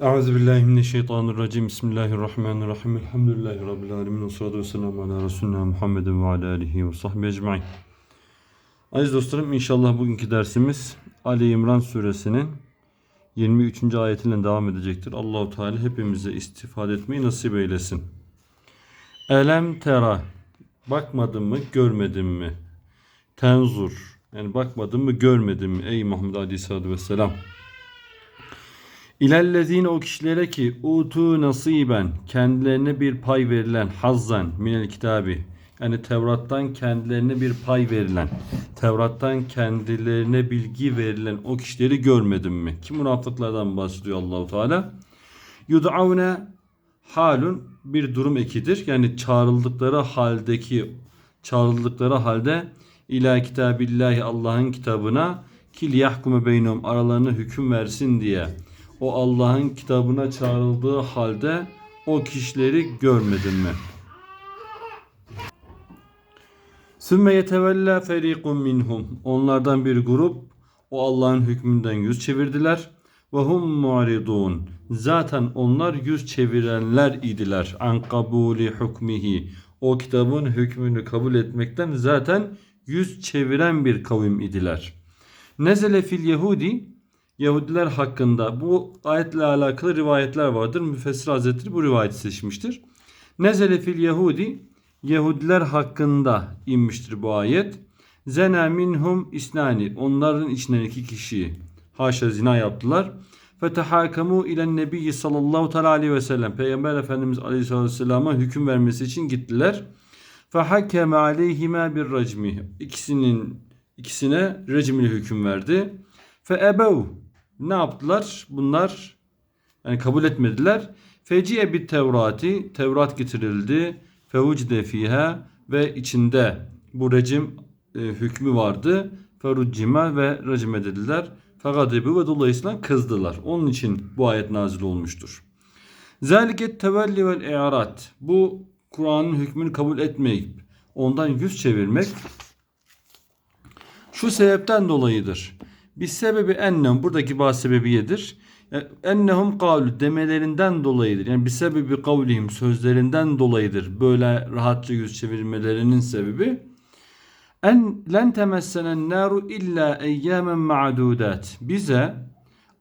Euzubillahimineşşeytanirracim. Bismillahirrahmanirrahim. Elhamdülillahi Rabbil alemin. Ve salatu ve selamu ala Resulina Muhammedin ve ala alihi ve sahbihi ecmain. Aziz dostlarım inşallah bugünkü dersimiz Ali İmran suresinin 23. ayetiyle devam edecektir. Allahu Teala hepimize istifade etmeyi nasip eylesin. Elem tera bakmadın mı görmedin mi? Tenzur yani bakmadın mı görmedin mi ey Muhammed Aleyhisselatü Vesselam? İlellezine o kişilere ki utu nasiben kendilerine bir pay verilen hazzan minel kitabi yani Tevrat'tan kendilerine bir pay verilen Tevrat'tan kendilerine bilgi verilen o kişileri görmedin mi? Ki münafıklardan bahsediyor Allahu Teala. Yud'avne halun bir durum ekidir. Yani çağrıldıkları haldeki çağrıldıkları halde ila kitabillahi Allah'ın kitabına kil yahkume beynum aralarına hüküm versin diye o Allah'ın kitabına çağrıldığı halde o kişileri görmedin mi? Sümme yetevella ferikun minhum. Onlardan bir grup o Allah'ın hükmünden yüz çevirdiler. Ve hum mu'ridun. Zaten onlar yüz çevirenler idiler. An kabuli hukmihi. O kitabın hükmünü kabul etmekten zaten yüz çeviren bir kavim idiler. Nezele fil Yehudi Yahudiler hakkında bu ayetle alakalı rivayetler vardır. Müfessir Hazretleri bu rivayeti seçmiştir. Nezele fil Yahudi Yahudiler hakkında inmiştir bu ayet. Zena minhum isnani. Onların içinden iki kişi haşa zina yaptılar. Fetehakamu ilen nebiyyi sallallahu teala aleyhi ve sellem. Peygamber Efendimiz aleyhissalatü vesselama hüküm vermesi için gittiler. Fehakeme aleyhime bir racmi. İkisinin ikisine recmili hüküm verdi. Fe ebev. Ne yaptılar? Bunlar yani kabul etmediler. Feciye bir Tevrati. Tevrat getirildi. Fevucde fiha ve içinde bu rejim e, hükmü vardı. Feruccime ve rejim edildiler. Fegadibu ve dolayısıyla kızdılar. Onun için bu ayet nazil olmuştur. Zaliket tevelli vel i'arat. Bu Kur'an'ın hükmünü kabul etmeyip ondan yüz çevirmek şu sebepten dolayıdır. Bir sebebi ennem buradaki bazı sebebiyedir. Ennehum kavlu demelerinden dolayıdır. Yani bir sebebi kavlihim sözlerinden dolayıdır. Böyle rahatça yüz çevirmelerinin sebebi. En len temessenen naru illa eyyamen ma'dudat. Bize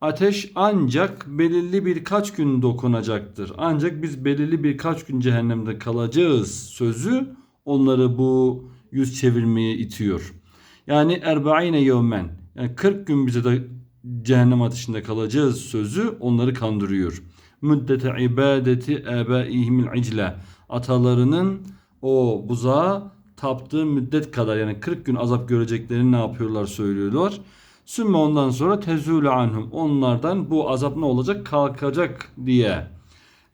ateş ancak belirli birkaç gün dokunacaktır. Ancak biz belirli birkaç gün cehennemde kalacağız sözü onları bu yüz çevirmeye itiyor. Yani erba'ine yevmen. Yani 40 gün bize de cehennem ateşinde kalacağız sözü onları kandırıyor. Müddete ibadeti ebaihimil icle. Atalarının o buzağa taptığı müddet kadar yani 40 gün azap göreceklerini ne yapıyorlar söylüyorlar. Sümme ondan sonra tezülü anhum. Onlardan bu azap ne olacak? Kalkacak diye.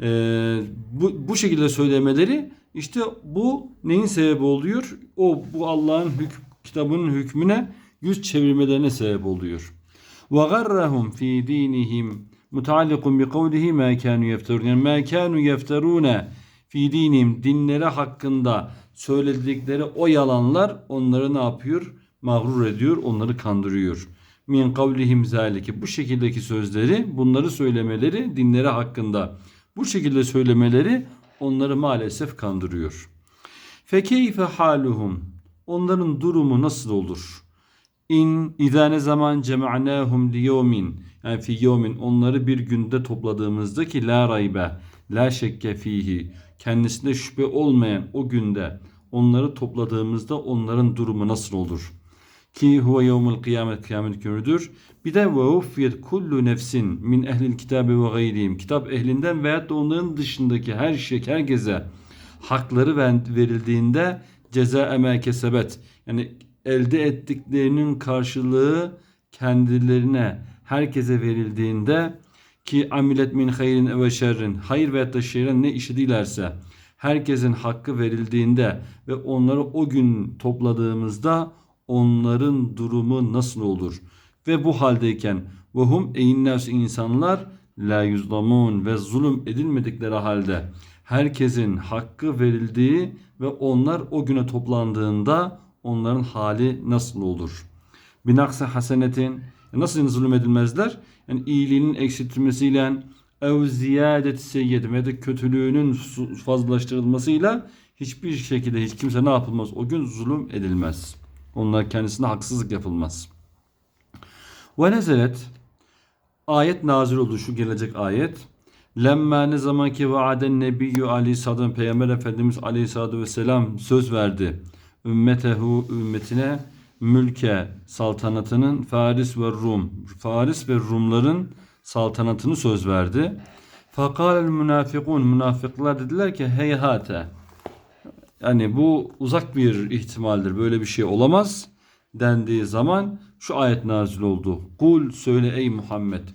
Ee, bu, bu şekilde söylemeleri işte bu neyin sebebi oluyor? O bu Allah'ın hük, kitabının hükmüne yüz çevirmelerine sebep oluyor. Ve garrahum fi dinihim mutaallikun bi kavlihi ma kanu yefterun. Yani ma kanu yefterune fi dinihim dinleri hakkında söyledikleri o yalanlar onları ne yapıyor? Mağrur ediyor, onları kandırıyor. Min kavlihim zalike. Bu şekildeki sözleri, bunları söylemeleri dinleri hakkında bu şekilde söylemeleri onları maalesef kandırıyor. Fekeyfe haluhum. Onların durumu nasıl olur? İn izane zaman cema'nahum li yevmin. Yani fi yevmin onları bir günde topladığımızda ki la raybe la şekke fihi kendisinde şüphe olmayan o günde onları topladığımızda onların durumu nasıl olur? Ki huve yevmul kıyamet kıyamet günüdür. Bir de ve uffiyet kullu nefsin min ehlil kitabe ve gayrihim. Kitap ehlinden veyahut da onların dışındaki her şey herkese hakları verildiğinde ceza emel kesebet. Yani elde ettiklerinin karşılığı kendilerine herkese verildiğinde ki amilet min hayrin ve şerrin hayır veya da şerrin ne işidilerse herkesin hakkı verildiğinde ve onları o gün topladığımızda onların durumu nasıl olur? Ve bu haldeyken ve hum eyinnas insanlar la yuzlamun ve zulüm edilmedikleri halde herkesin hakkı verildiği ve onlar o güne toplandığında onların hali nasıl olur? Binaksa hasenetin nasıl zulüm edilmezler? Yani iyiliğinin eksiltilmesiyle ev ziyadeti seyyidim ya da kötülüğünün fazlalaştırılmasıyla hiçbir şekilde hiç kimse ne yapılmaz? O gün zulüm edilmez. Onlar kendisine haksızlık yapılmaz. Ve nezelet ayet nazil oldu şu gelecek ayet. Lemma ne zaman ki vaaden nebiyyü aleyhisselam peygamber efendimiz aleyhissalatu vesselam söz verdi. Ümmetehu ümmetine mülke saltanatının Faris ve Rum Faris ve Rumların saltanatını söz verdi. Fakalel münafikun münafıklar dediler ki heyhate yani bu uzak bir ihtimaldir. Böyle bir şey olamaz dendiği zaman şu ayet nazil oldu. Kul söyle ey Muhammed.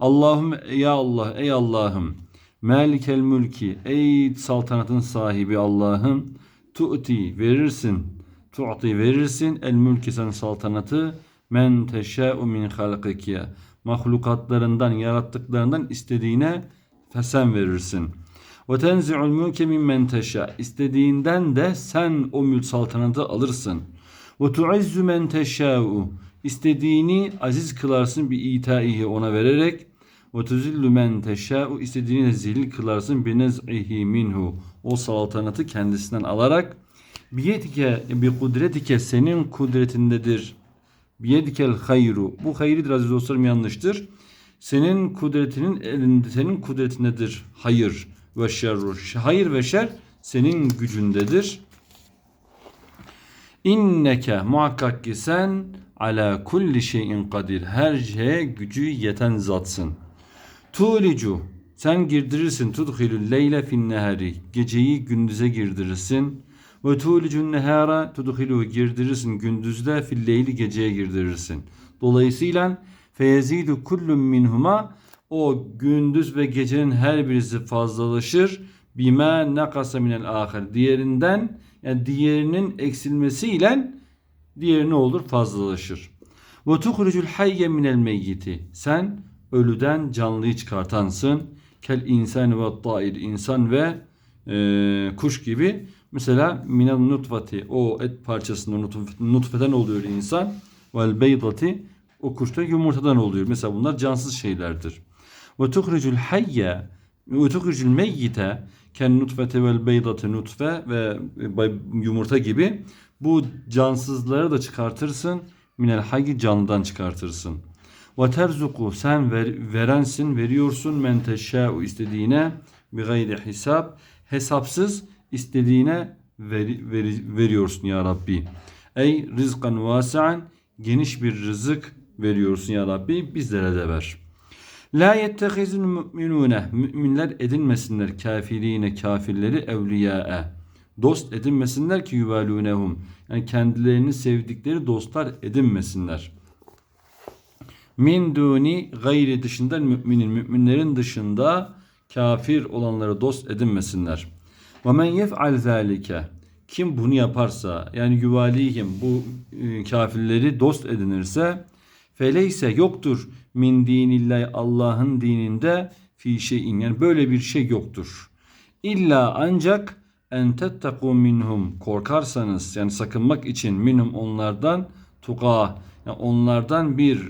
Allahümme ya Allah ey Allah'ım. Malikel mülki ey saltanatın sahibi Allah'ım. Tu'ti verirsin. Tu'ti verirsin el mülki sen saltanatı men teşâ'u min halkike. Mahlukatlarından, yarattıklarından istediğine sen verirsin. Ve tenzi'ul mülke mimmen teşâ. İstediğinden de sen o mülk saltanatı alırsın. Ve tu'izzu men teşâ'u. İstediğini aziz kılarsın bir itaihi ona vererek. Ve tuzillu men teşâ'u. İstediğini de zelil kılarsın bir nez'ihi minhu. O saltanatı kendisinden alarak. Biyedike bi kudretike senin kudretindedir. Biyedikel hayru. Bu hayridir aziz dostlarım yanlıştır. Senin kudretinin elinde, senin kudretindedir hayır ve şerru. Hayır ve şer senin gücündedir. İnneke muhakkak ki sen ala kulli şeyin kadir. Her şeye gücü yeten zatsın. Tulicu sen girdirirsin tudhilul leyle fin nehari. Geceyi gündüze girdirirsin. Ve tulicun nehara tudhilu girdirirsin gündüzde fil leyli geceye girdirirsin. Dolayısıyla feyezidu kullun minhuma o gündüz ve gecenin her birisi fazlalaşır. Bima nakasa minel ahir. Diğerinden yani diğerinin eksilmesiyle diğeri ne olur? Fazlalaşır. Ve tuhrucul hayye minel meyyiti. Sen ölüden canlıyı çıkartansın. Kel insan ve tair insan ve e, kuş gibi. Mesela minel nutfati o et parçasında nutf, nutfeden oluyor insan. Vel beydati o kuşta yumurtadan oluyor. Mesela bunlar cansız şeylerdir. Ve tuhricul hayye ve tuhricul meyyite ken nutfete vel beydati nutfe ve yumurta gibi bu cansızları da çıkartırsın. Minel hayyi canlıdan çıkartırsın. Ve sen ver, verensin, veriyorsun men teşâ'u istediğine bi gayri hesap hesapsız istediğine veri, veri, veriyorsun ya Rabbi. Ey rizkan vasi'an geniş bir rızık veriyorsun ya Rabbi bizlere de ver. La yettehizul müminune müminler edinmesinler kafirine kafirleri evliyae dost edinmesinler ki yuvalunehum yani kendilerini sevdikleri dostlar edinmesinler. Min duni gayri dışında müminin müminlerin dışında kafir olanları dost edinmesinler. Ve men yef'al zalike kim bunu yaparsa yani yuvalihim bu e, kafirleri dost edinirse feleyse yoktur min dinillahi Allah'ın dininde fi şeyin yani böyle bir şey yoktur. İlla ancak en tettaku minhum korkarsanız yani sakınmak için minhum onlardan tuka yani onlardan bir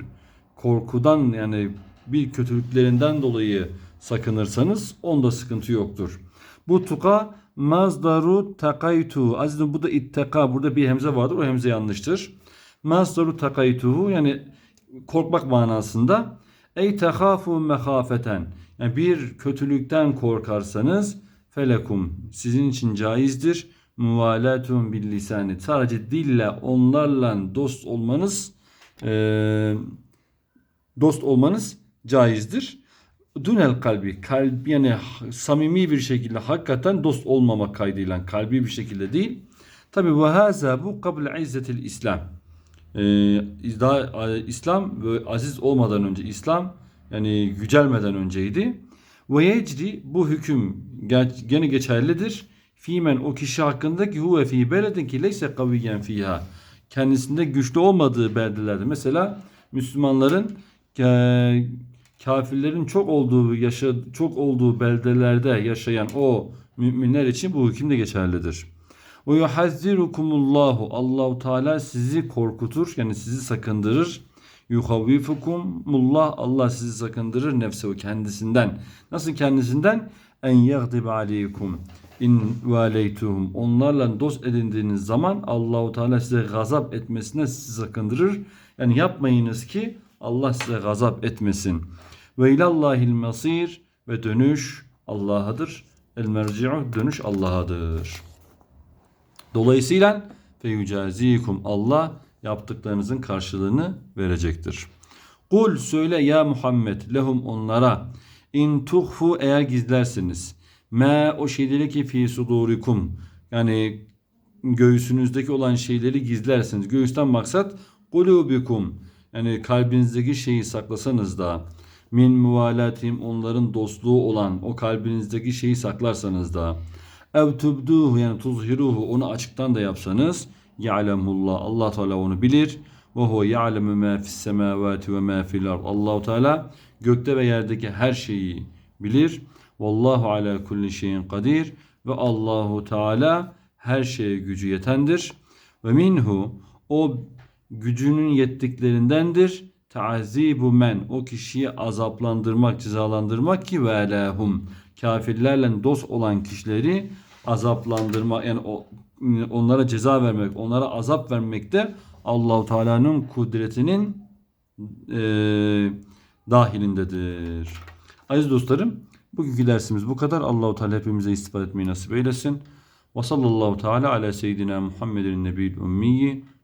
korkudan yani bir kötülüklerinden dolayı sakınırsanız onda sıkıntı yoktur. Bu tuka mazdaru takaytu. Aziz bu da itteka. Burada bir hemze vardır. O hemze yanlıştır. Mazdaru takaytuhu yani korkmak manasında. Ey tehafu mehafeten. Yani bir kötülükten korkarsanız felekum sizin için caizdir. Muvalatun bil lisani. Sadece dille onlarla dost olmanız e, dost olmanız caizdir. Dünel kalbi, kalbi yani samimi bir şekilde hakikaten dost olmamak kaydıyla kalbi bir şekilde değil. Tabi ve haza bu kabl izzetil İslam. Ee, daha, İslam ve aziz olmadan önce İslam yani yücelmeden önceydi. Ve yecri bu hüküm gene geçerlidir. Fimen o kişi hakkında ki huve fi beledin ki leyse kaviyen fiha. Kendisinde güçlü olmadığı beldelerde. Mesela Müslümanların kafirlerin çok olduğu yaşa çok olduğu beldelerde yaşayan o müminler için bu hüküm de geçerlidir. Ve yuhazzirukumullahu Allahu Teala sizi korkutur yani sizi sakındırır. Yuhavvifukumullah Allah sizi sakındırır nefsehu kendisinden. Nasıl kendisinden? En yagdib aleykum in valeytuhum. Onlarla dost edindiğiniz zaman Allahu Teala size gazap etmesine sizi sakındırır. Yani yapmayınız ki Allah size gazap etmesin. Ve ilallahil masir ve dönüş Allah'adır. El merci'u dönüş Allah'adır. Dolayısıyla feyucazikum Allah yaptıklarınızın karşılığını verecektir. Kul söyle ya Muhammed lehum onlara in tuhfu eğer gizlersiniz me o şeyleri ki fi sudurikum yani göğsünüzdeki olan şeyleri gizlersiniz. Göğüsten maksat kulubikum yani kalbinizdeki şeyi saklasanız da min muvalatim onların dostluğu olan o kalbinizdeki şeyi saklarsanız da ev tubduhu yani tuzhiruhu onu açıktan da yapsanız ya'lemullah Allah Teala onu bilir ve huve ya'lemu ma fis semavati ve ma fil ard. Allahu Teala gökte ve yerdeki her şeyi bilir. Vallahu ala kulli şeyin kadir ve Allahu Teala her şeye gücü yetendir. Ve minhu o gücünün yettiklerindendir. Ta'zibu men o kişiyi azaplandırmak, cezalandırmak ki ve lehum kafirlerle dost olan kişileri azaplandırmak yani onlara ceza vermek, onlara azap vermek de Allahu Teala'nın kudretinin e, dahilindedir. Aziz dostlarım, bugünkü dersimiz bu kadar. Allahu Teala hepimize istifade etmeyi nasip eylesin. Ve sallallahu teala ala seyyidina Muhammedin nebiyil ummiyi